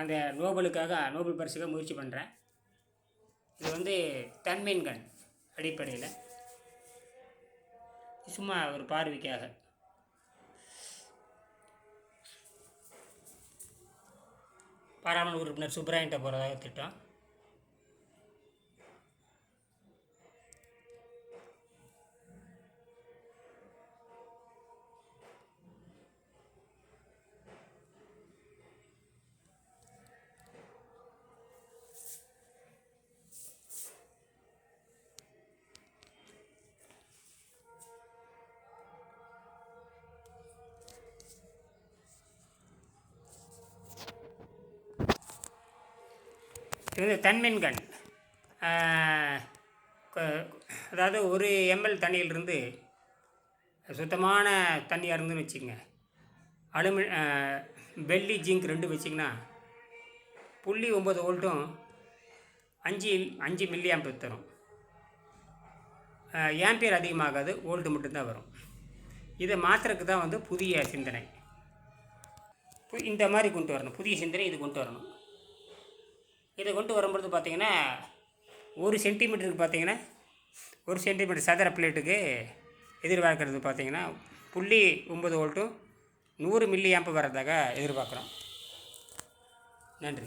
அந்த நோபலுக்காக நோபல் பரிசுக்காக முயற்சி பண்ணுறேன் இது வந்து தன்மீன்கண் அடிப்படையில். சும்மா ஒரு பார்வைக்காக. பாராளுமன்ற உறுப்பினர் சுப்ராயன்ட்ட போகிறதாக திட்டம். இது தன்மின்கண். அதாவது ஒரு எம்எல் தண்ணியிலிருந்து சுத்தமான தண்ணியாக இருந்துன்னு வச்சுக்கோங்க. அலுமி வெள்ளி ஜிங்க் ரெண்டு வச்சிங்கன்னா புள்ளி ஒம்பது வோல்ட்டும் அஞ்சு அஞ்சு மில்லி தரும். ஏம்பியர் அதிகமாகாது ஓல்டு மட்டும்தான் வரும். இதை மாத்திரக்கு தான் வந்து புதிய சிந்தனை. பு- இந்த மாதிரி கொண்டு வரணும். புதிய சிந்தனை இது கொண்டு வரணும். இதை கொண்டு வரும்பொழுது பார்த்தீங்கன்னா ஒரு சென்டிமீட்டருக்கு பார்த்தீங்கன்னா ஒரு சென்டிமீட்டர் சதுர பிளேட்டுக்கு எதிர்பார்க்கறது பார்த்தீங்கன்னா புள்ளி ஒம்பது வோல்ட்டும் நூறு மில்லி ஆம்பு வர்றதாக எதிர்பார்க்குறோம். நன்றி.